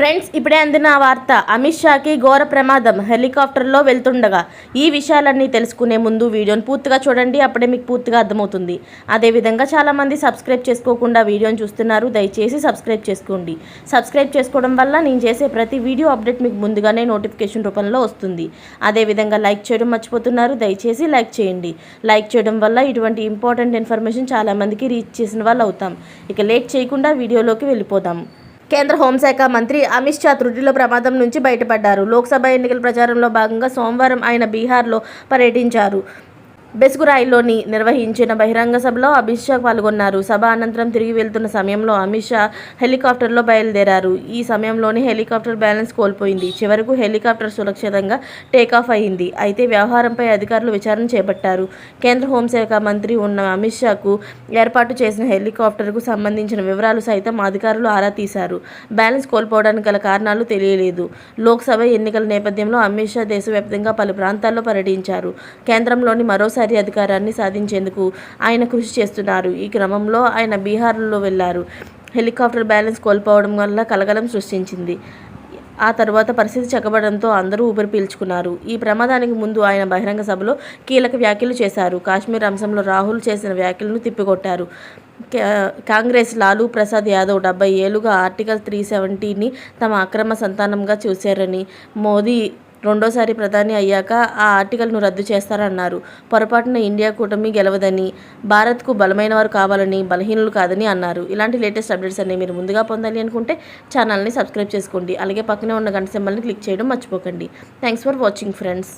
Friends ఇప్పుడే అందిన వార్త అమిత్ షాకి ఘోర ప్రమాదం. హెలికాప్టర్లో వెళ్తుండగా ఈ విషయాలన్నీ తెలుసుకునే ముందు వీడియోని పూర్తిగా చూడండి అప్పుడే మీకు పూర్తిగా అర్థమవుతుంది. అదేవిధంగా చాలామంది సబ్స్క్రైబ్ చేసుకోకుండా వీడియోని చూస్తున్నారు. దయచేసి సబ్స్క్రైబ్ చేసుకోండి. సబ్స్క్రైబ్ చేసుకోవడం వల్ల నేను చేసే ప్రతి వీడియో అప్డేట్ మీకు ముందుగానే నోటిఫికేషన్ రూపంలో వస్తుంది. అదేవిధంగా లైక్ చేయడం మర్చిపోతున్నారు. దయచేసి లైక్ చేయండి. లైక్ చేయడం వల్ల ఇటువంటి ఇంపార్టెంట్ ఇన్ఫర్మేషన్ చాలామందికి రీచ్ చేసిన వాళ్ళు అవుతాం ఇక లేట్ చేయకుండా వీడియోలోకి వెళ్ళిపోదాం. కేంద్ర హోంశాఖ మంత్రి అమిత్ షా త్రుటిలో ప్రమాదం నుంచి బయటపడ్డారు. లోక్సభ ఎన్నికల ప్రచారంలో భాగంగా సోమవారం ఆయన బీహార్లో పర్యటించారు. బెసుగురాయిలోని నిర్వహించిన బహిరంగ సభలో అమిత్ షా పాల్గొన్నారు. సభ అనంతరం తిరిగి వెళ్తున్న సమయంలో అమిత్ షా హెలికాప్టర్లో బయలుదేరారు. ఈ సమయంలోనే హెలికాప్టర్ బ్యాలెన్స్ కోల్పోయింది. చివరకు హెలికాప్టర్ సురక్షితంగా టేకాఫ్ అయింది. అయితే వ్యవహారంపై అధికారులు విచారణ చేపట్టారు. కేంద్ర హోంశాఖ మంత్రి ఉన్న అమిత్ షాకు ఏర్పాటు చేసిన హెలికాప్టర్కు సంబంధించిన వివరాలు సైతం అధికారులు ఆరా తీశారు. బ్యాలెన్స్ కోల్పోవడానికి గల కారణాలు తెలియలేదు. లోక్సభ ఎన్నికల నేపథ్యంలో అమిత్ షా దేశవ్యాప్తంగా పలు ప్రాంతాల్లో పర్యటించారు. కేంద్రంలోని మరోసారి అధికారాన్ని సాధించేందుకు ఆయన కృషి చేస్తున్నారు. ఈ క్రమంలో ఆయన బీహార్లో వెళ్ళారు. హెలికాప్టర్ బ్యాలెన్స్ కోల్పోవడం వల్ల కలగలం సృష్టించింది. ఆ తర్వాత పరిస్థితి చక్కబడంతో అందరూ ఊపిరి పీల్చుకున్నారు. ఈ ప్రమాదానికి ముందు ఆయన బహిరంగ సభలో కీలక వ్యాఖ్యలు చేశారు. కాశ్మీర్ అంశంలో రాహుల్ చేసిన వ్యాఖ్యలను తిప్పికొట్టారు. కా- కాంగ్రెస్ లాలూ ప్రసాద్ యాదవ్ డెబ్బై ఏళ్ళుగా ఆర్టికల్ త్రీ సెవెంటీని తమ అక్రమ సంతానంగా చూశారని మోదీ రెండోసారి ప్రధాని అయ్యాక ఆ ఆర్టికల్ను రద్దు చేస్తారన్నారు. పొరపాటున ఇండియా కూటమి గెలవదని భారత్కు బలమైన వారు కావాలని బలహీనులు కాదని అన్నారు. ఇలాంటి లేటెస్ట్ అప్డేట్స్ అనేవి మీరు ముందుగా పొందాలి అనుకుంటే ఛానల్ని సబ్స్క్రైబ్ చేసుకోండి. అలాగే పక్కనే ఉన్న గంట సింబల్ని క్లిక్ చేయడం మర్చిపోకండి. Thanks for watching friends.